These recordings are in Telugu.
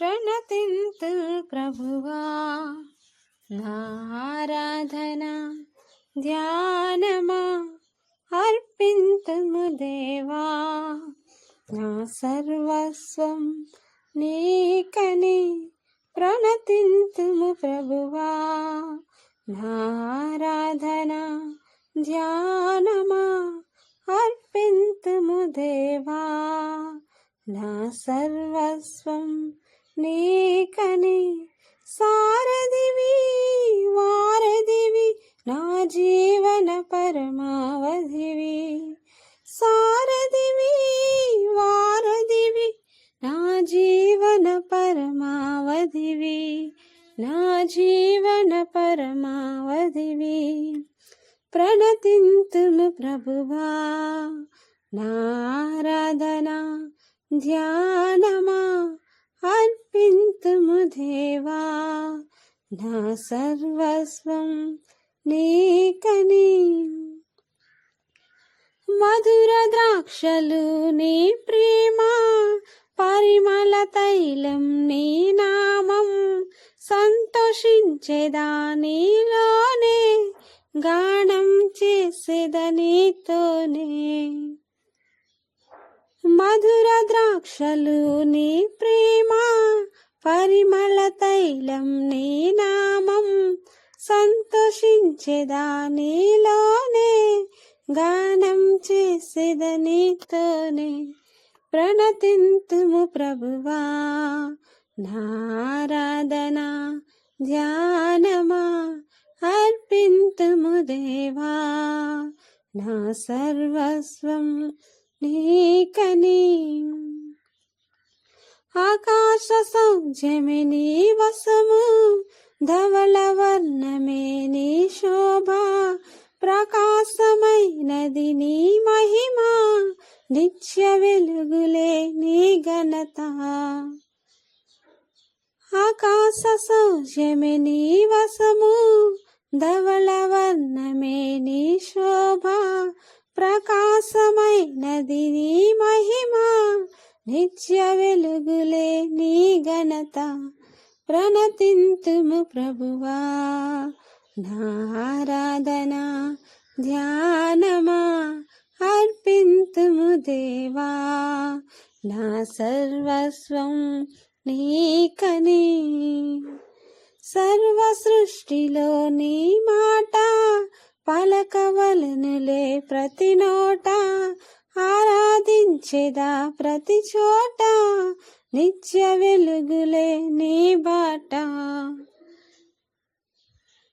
ప్రణతింతు ప్రభువా నారాధన ధ్యానమా అర్పింతుము దేవా నా సర్వస్వం నీకని ప్రణతింతుము ప్రభువా నారాధన ధ్యానమా అర్పింతుము దేవా నా సర్వస్వం నీకని సారదివి వారదివి నా జీవన పరమావధివి. సారదివి వారదివి నా జీవన పరమావధివి. నా జీవన పరమావధివి. ప్రణతింతుము ప్రభువా నారాధన ధ్యానమా అర్పింతుము దేవా నా సర్వస్వం నీకని. మధుర ద్రాక్షలు నీ ప్రేమ పరిమళ తైలం నీ నామం సంతోషించేదా నీలోనే గానం చేసేదనీతోనే మధుర ద్రాక్షలు నీ ప్రేమ పరిమళ తైలం నీ నామం సంతోషించేదా నీలోనే గానం చేసేదనీతోనే ప్రణతింతుము ప్రభువా. నారాధనా ధ్యానమా అర్పింతుము దేవా. నా సర్వస్వం నీకని ఆకాశ సౌజ్యమే వసము ధవళ వర్ణమే నీ శోభ. ప్రకాశమైనది నీ మహిమ నిత్య వెలుగులే నీ ఘనత. ఆకాశ సౌజ్యమే వసము ధవ నిత్య వెలుగులే నీ ఘనత ప్రణతింతుము ప్రభువా. నారాధన ధ్యానమా అర్పింతుము దేవా. నా సర్వస్వం నీకని. సర్వ సృష్టిలో నీ మాట పలకవలనులే ప్రతి నోట. ఆరాధించేదా ప్రతి చోట నిత్య వెలుగులే నీ బాట.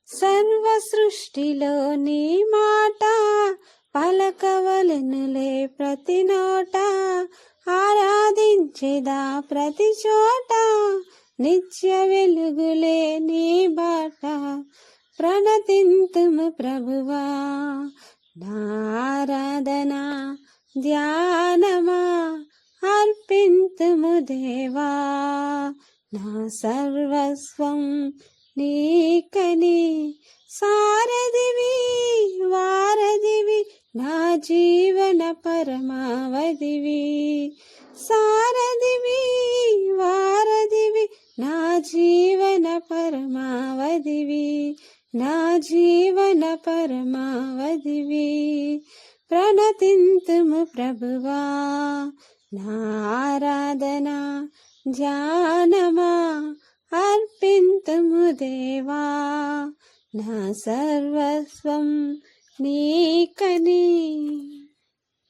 సర్వ సృష్టిలో నీ మాట పలకవలనులే ప్రతి నోట. ఆరాధించేదా ప్రతి చోట నిత్య వెలుగులే నీ బాట. ప్రణతింతుము ప్రభువా నారాధన ధ్యానమా? అర్పింతుము దేవా. నా సర్వస్వం నీకని సారదివి వారదివి నా జీవన పరమావధివి. సారదివి వారదివి నా జీవన పరమావధివి. నా జీ ప్రణతింతుము ప్రభువా. నారాధన ధ్యానమా అర్పింతుము దేవా. నా సర్వస్వం నీకని